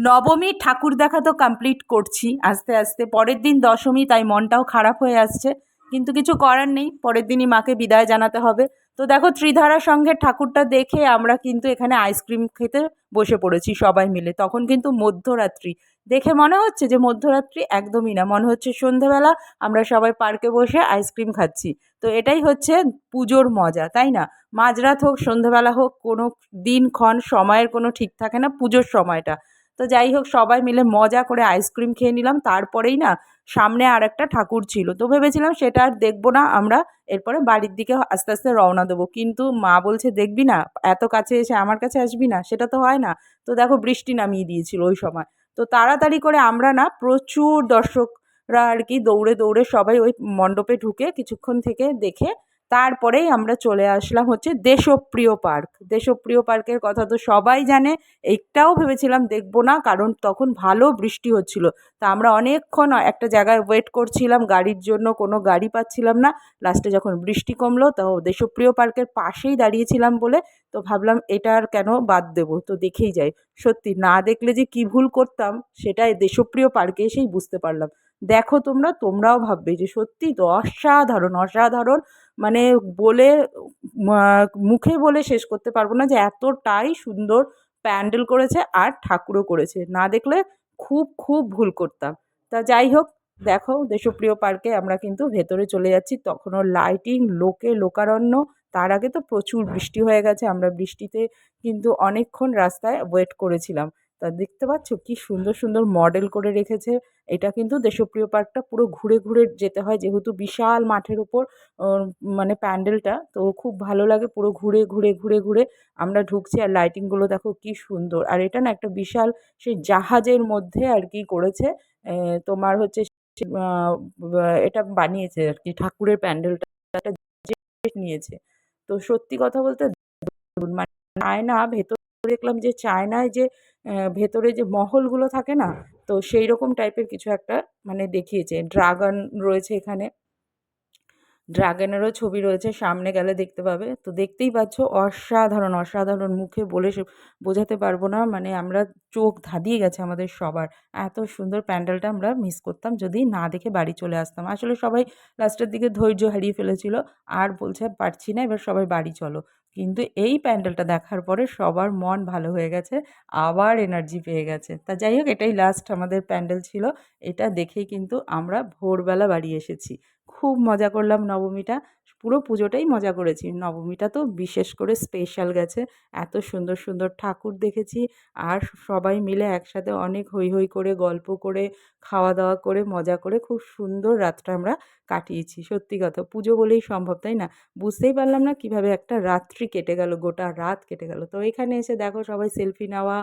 নবমী ঠাকুর দেখা তো কমপ্লিট করছি। আস্তে আস্তে। পরের দিন দশমী, তাই মনটাও খারাপ হয়ে আসছে। কিন্তু কিছু করার নেই। পরের দিনই মাকে বিদায় জানাতে হবে। তো দেখো, ত্রিধারা সঙ্গে ঠাকুরটা দেখে আমরা কিন্তু এখানে আইসক্রিম খেতে বসে পড়েছি সবাই মিলে। তখন কিন্তু মধ্যরাত্রি। দেখে মনে হচ্ছে যে মধ্যরাত্রি একদমই না। মনে হচ্ছে সন্ধেবেলা আমরা সবাই পার্কে বসে আইসক্রিম খাচ্ছি। তো এটাই হচ্ছে পুজোর মজা, তাই না? মাঝরাত হোক, সন্ধেবেলা হোক, কোনো দিনক্ষণ সময়ের কোনো ঠিক থাকে না পুজোর সময়টা। তো যাই হোক, সবাই মিলে মজা করে আইসক্রিম খেয়ে নিলাম। তারপরেই না, সামনে আর একটা ঠাকুর ছিল। তো ভেবেছিলাম সেটা আর দেখব না আমরা, এরপরে বাড়ির দিকে আস্তে আস্তে রওনা দেবো। কিন্তু মা বলছে, দেখবি না? এত কাছে এসে আমার কাছে আসবি না? সেটা তো হয় না। তো দেখো, বৃষ্টি নামিয়ে দিয়েছিল ওই সময়। তো তাড়াতাড়ি করে আমরা না, প্রচুর দর্শকরা আর কি দৌড়ে দৌড়ে সবাই ওই মণ্ডপে ঢুকে কিছুক্ষণ থেকে দেখে তারপরেই আমরা চলে আসলাম হচ্ছে দেশপ্রিয় পার্ক। দেশপ্রিয় পার্কের কথা তো সবাই জানে এইটাও ভেবেছিলাম দেখব না, কারণ তখন ভালো বৃষ্টি হচ্ছিল। তা আমরা অনেকক্ষণ একটা জায়গায় ওয়েট করছিলাম, গাড়ির জন্য কোনো গাড়ি পাচ্ছিলাম না। লাস্টে যখন বৃষ্টি কমলো, তো দেশপ্রিয় পার্কের পাশেই দাঁড়িয়েছিলাম বলে, তো ভাবলাম এটা আর কেন বাদ দেবো? তো দেখেই যাই। সত্যি, না দেখলে যে কী ভুল করতাম, সেটাই দেশপ্রিয় পার্কে এসেই বুঝতে পারলাম। দেখো তোমরা, তোমরাও ভাববে যে সত্যি তো অসাধারণ অসাধারণ মানে বলে মুখে বলে শেষ করতে পারব না যে এতটাই সুন্দর প্যান্ডেল করেছে আর ঠাকুরও করেছে। না দেখলে খুব খুব ভুল করতাম। তা যাই হোক, দেখো দেশপ্রিয় পার্কে আমরা কিন্তু ভেতরে চলে যাচ্ছি। তখনও লাইটিং লোকে, লোকারণ্য, তার আগে তো প্রচুর বৃষ্টি হয়ে গেছে। আমরা বৃষ্টিতে কিন্তু অনেকক্ষণ রাস্তায় ওয়েট করেছিলাম। তা দেখতে পাচ্ছ? কি সুন্দর সুন্দর মডেল করে রেখেছে। এটা কিন্তু দেশপ্রিয় পার্কটা পুরো ঘুরে ঘুরে যেতে হয়, যেহেতু বিশাল মাঠের উপর মানে প্যান্ডেলটা তো খুব ভালো লাগে পুরো ঘুরে ঘুরে ঘুরে ঘুরে আমরা ঢুকছি আর লাইটিংগুলো দেখো কি সুন্দর। আর এটা না একটা বিশাল সেই জাহাজের মধ্যে আর কি করেছে। তোমার হচ্ছে এটা বানিয়েছে আর কি, ঠাকুরের প্যান্ডেলটা নিয়েছে। তো সত্যি কথা বলতে মানে আয়না ভেতর দেখলাম যে চায়নায় যে ভেতরে যে মহলগুলো থাকে না তো সেই রকম টাইপের কিছু একটা মানে দেখিয়েছে। ড্রাগন রয়েছে এখানে। ড্রাগনেরও ছবি রয়েছে সামনে গেলে দেখতে পাবে। তো দেখতেই পাচ্ছ অসাধারণ অসাধারণ মুখে বলে বোঝাতে পারব না। মানে আমরা চোখ ধাঁধিয়ে গেছে আমাদের সবার। এত সুন্দর প্যান্ডেলটা আমরা মিস করতাম যদি না দেখে বাড়ি চলে আসতাম। আসলে সবাই লাস্টের দিকে ধৈর্য হারিয়ে ফেলেছিল। আর বলছে পারছি না এবার সবাই বাড়ি চলো। কিন্তু এই প্যান্ডেলটা দেখার পরে সবার মন ভালো হয়ে গেছে, আবার এনার্জি পেয়ে গেছে। তা যাই হোক, এটাই লাস্ট আমাদের প্যান্ডেল ছিল। এটা দেখেই কিন্তু আমরা ভোরবেলা বাড়ি এসেছি। খুব মজা করলাম নবমীটা। পুরো পুজোটাই মজা করেছি। নবমীটা তো বিশেষ করে স্পেশাল গেছে। এত সুন্দর সুন্দর ঠাকুর দেখেছি আর সবাই মিলে একসাথে অনেক হই হই করে গল্প করে, খাওয়া দাওয়া করে, মজা করে, খুব সুন্দর রাতটা আমরা কাটিয়েছি। সত্যি কথা, পুজো বলেই সম্ভব, তাই না? বুঝতেই পারলাম না কীভাবে একটা রাত্রি কেটে গেল, গোটা রাত কেটে গেল। তো এখানে এসে দেখো সবাই সেলফি নেওয়া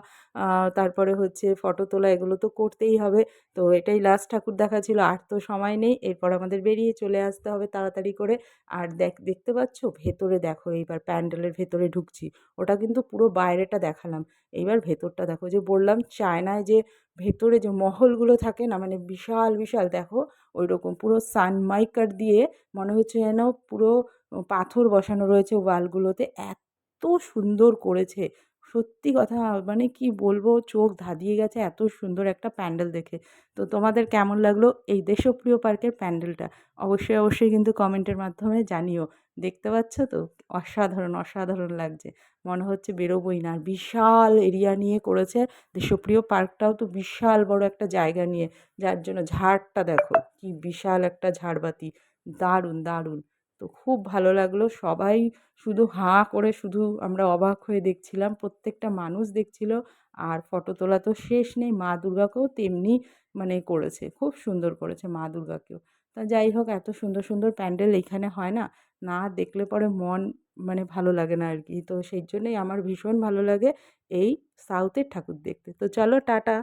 তারপরে হচ্ছে ফটো তোলা, এগুলো তো করতেই হবে। তো এটাই লাস্ট ঠাকুর দেখা ছিল, আর তো সময় নেই। এরপর আমাদের বেরিয়ে চলে আসতে হবে তাড়াতাড়ি করে। আর দেখ, দেখতে পাচ্ছ? ভেতরে দেখো, এইবার প্যান্ডেলের ভেতরে ঢুকছি। ওটা কিন্তু পুরো বাইরেটা দেখালাম। এইবার ভেতরটা দেখো, যে বললাম, চায়নায় যে ভেতরে যে মহলগুলো থাকে না মানে বিশাল বিশাল, দেখো ওই রকম পুরো সানমাইকার দিয়ে মনে হচ্ছে যেন পুরো পাথর বসানো রয়েছে ওয়ালগুলোতে, এত সুন্দর করেছে। সত্যি কথা মানে কি বলব? চোখ ধাঁধিয়ে গেছে, এত সুন্দর একটা প্যান্ডেল দেখে। তো তোমাদের কেমন লাগল এই দেশপ্রিয় পার্কের প্যান্ডেলটা? অবশ্যই অবশ্যই কিন্তু কমেন্টের মাধ্যমে জানিও। দেখতে পাচ্ছ তো? অসাধারণ অসাধারণ লাগছে। মনে হচ্ছে বেরোবোই না। আর বিশাল এরিয়া নিয়ে করেছে দেশপ্রিয় পার্কটাও তো বিশাল বড় একটা জায়গা নিয়ে। যার জন্য ঝাড়টা দেখো, কি বিশাল একটা ঝাড়বাতি। দারুণ দারুণ। তো খুব ভালো লাগল। সবাই শুধু হাঁ করে শুধু আমরা অবাক হয়ে দেখছিলাম, প্রত্যেকটা মানুষ দেখছিল। আর ফটো তোলা তো শেষ নেই, মা দুর্গাকেও তেমনি মানে করেছে, খুব সুন্দর করেছে মা দুর্গাকেও। তা যাই হোক, এত সুন্দর সুন্দর প্যান্ডেল এখানে হয় না না দেখলে পরে মন মানে ভালো লাগে না আর কি তো সেই জন্যই আমার ভীষণ ভালো লাগে এই সাউথের ঠাকুর দেখতে। তো চলো, টাটা।